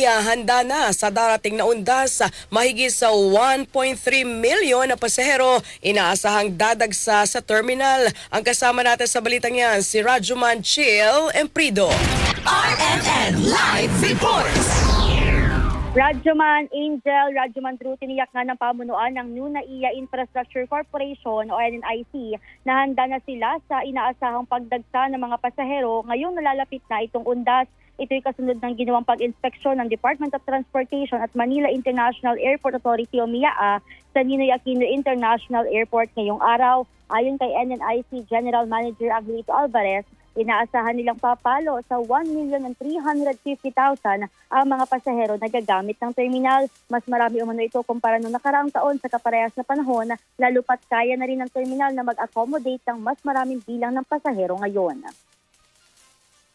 NAIA handa na sa darating na undas mahigit sa 1.3 milyon na pasahero inaasahang dadagsa sa terminal. Ang kasama natin sa balitang yan si Rajuman Chill Emprido. RMN Live Reports. Radyoman Angel, Radyoman Drew, tiniyak nga ng pamunuan ng New NAIA Infrastructure Corporation o NNIC na handa na sila sa inaasahang pagdagsa ng mga pasahero ngayong nalalapit na itong undas. Ito'y kasunod ng ginawang pag-inspeksyon ng Department of Transportation at Manila International Airport Authority o MIAA sa Ninoy Aquino International Airport ngayong araw. Ayon kay NNIC General Manager Aglito Alvarez, Inaasahan nilang papalo sa 1,350,000 ang mga pasahero na gagamit ng terminal. Mas marami umano ito kumpara noong nakaraang taon sa kaparehas na panahon, lalo pat kaya na rin ng terminal na mag-accommodate ng mas maraming bilang ng pasahero ngayon.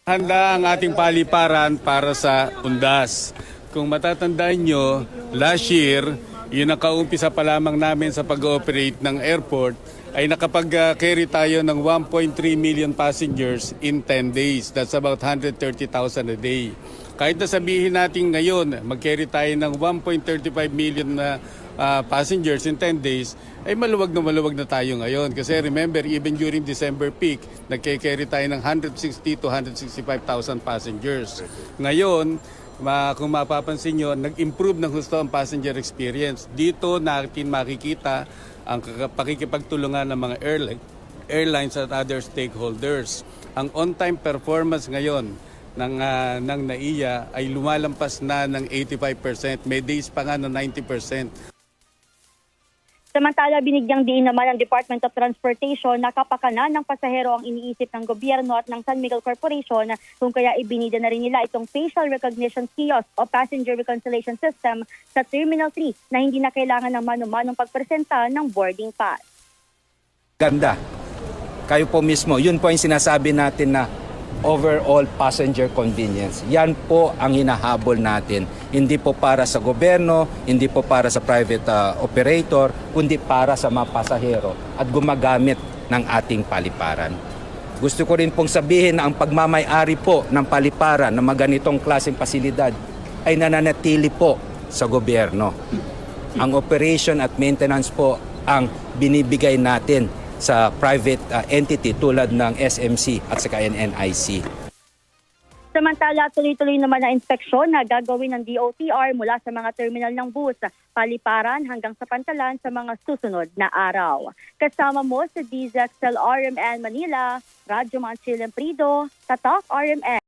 Handa ang ating paliparan para sa undas. Kung matatandaan nyo, last year, yun nakaumpisa pa lamang namin sa pag-ooperate ng airport, ay nakapag-carry tayo ng 1.3 million passengers in 10 days. That's about 130,000 a day. Kahit na sabihin natin ngayon, mag-carry tayo ng 1.35 million na ah, passengers in 10 days, ay maluwag na maluwag na tayo ngayon. Kasi remember, even during December peak, nagke-carry tayo ng 160 to 165,000 passengers. Ngayon, ma kung mapapansin nyo, nag-improve ng husto ang passenger experience. Dito natin makikita ang pakikipagtulungan ng mga airline, airlines at other stakeholders. Ang on-time performance ngayon ng, ah, ng NAIA ay lumalampas na ng 85%. May days pa nga na 90%. Samantala, binigyang diin naman ng Department of Transportation na kapakanan ng pasahero ang iniisip ng gobyerno at ng San Miguel Corporation kung kaya ibinida na rin nila itong facial recognition kiosk o passenger reconciliation system sa Terminal 3 na hindi na kailangan ng mano-manong pagpresenta ng boarding pass. ganda. Kayo po mismo, yun po yung sinasabi natin na overall passenger convenience. Yan po ang hinahabol natin. Hindi po para sa gobyerno, hindi po para sa private uh, operator, kundi para sa mga pasahero at gumagamit ng ating paliparan. Gusto ko rin pong sabihin na ang pagmamayari po ng paliparan ng mga ganitong klaseng pasilidad ay nananatili po sa gobyerno. Ang operation at maintenance po ang binibigay natin sa private uh, entity tulad ng SMC at saka NNIC. Samantala, tuloy-tuloy naman ang inspeksyon na gagawin ng DOTR mula sa mga terminal ng bus, paliparan hanggang sa pantalan sa mga susunod na araw. Kasama mo sa DZXL RMN Manila, Radyo Manchil Prido, Tatak RMN.